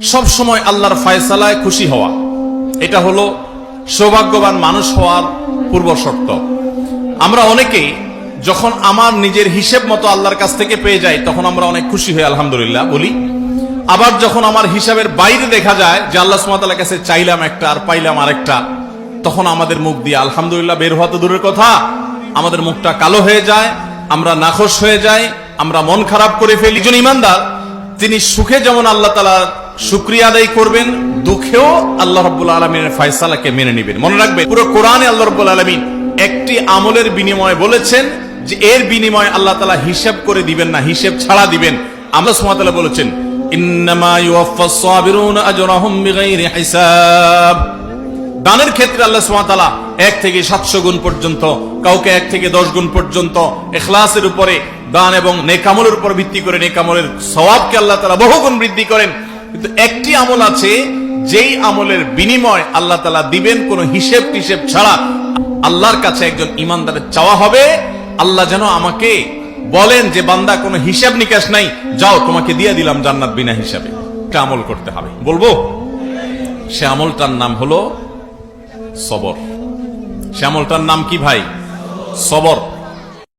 সব সময় আল্লাহর ফায়সালায় খুশি হওয়া। এটা হলো সৌভাগ্যবান মানুষ হওয়ার পূর্ব শর্ত আমরা অনেকেই যখন আমার নিজের হিসেব মতো আল্লাহর কাছ থেকে পেয়ে যাই, তখন আমরা অনেক খুশি হই, আলহামদুলিল্লাহ, বলি। আবার যখন আমার হিসাবের বাইরে দেখা যায় যে আল্লাহ সুমাতার কাছে চাইলাম একটা আর পাইলাম আরেকটা, তখন আমাদের মুখ দিয়ে আলহামদুলিল্লাহ বের হওয়া তো দূরের কথা। আমাদের মুখটা কালো হয়ে যায়, আমরা নাখোশ হয়ে যাই, আমরা মন খারাপ করে ফেলি। একজন ইমানদার, তিনি সুখে যেমন আল্লাহ তালা শুক্রিয়া আদায় করবেন, দুঃখেও আল্লাহ রব্বুল আলমিনের ফয়সালাকে মেনে নেবেন। মনে রাখবেন, পুরো কোরআনে আল্লাহ রব্বুল আলমিন একটি আমলের বিনিময়ে বলেছেন যে, এর বিনিময়ে আল্লাহ তালা হিসাব করে দিবেন না, হিসেব ছাড়া দিবেন। আমরা সুমাতালা বলেছেন দানের ক্ষেত্রে আল্লাহ সুমাতালা এক থেকে সাতশো গুণ পর্যন্ত, কাউকে এক থেকে দশ গুণ পর্যন্ত এখলাসের উপরে দান এবং নেকামলের উপর ভিত্তি করে নেকামলের সওয়াবকে আল্লাহ তালা বহুগুণ বৃদ্ধি করেন। কিন্তু একটি আমল আছে, যেই আমলের বিনিময় আল্লাহ তালা দিবেন, কোনো হিসেব টিসেব ছাড়া। আল্লাহর কাছে একজন ইমানদারের চাওয়া হবে। আল্লাহ যেন আমাকে বলেন যে, বান্দা, কোনো হিসাব নিকাশ নাই, যাও, তোমাকে দিয়ে দিলাম জান্নাত বিনা হিসাবে। একটা আমল করতে হবে। বলব? সে আমলটার নাম হলো সবর। সে আমলটার নাম কি ভাই? সবর।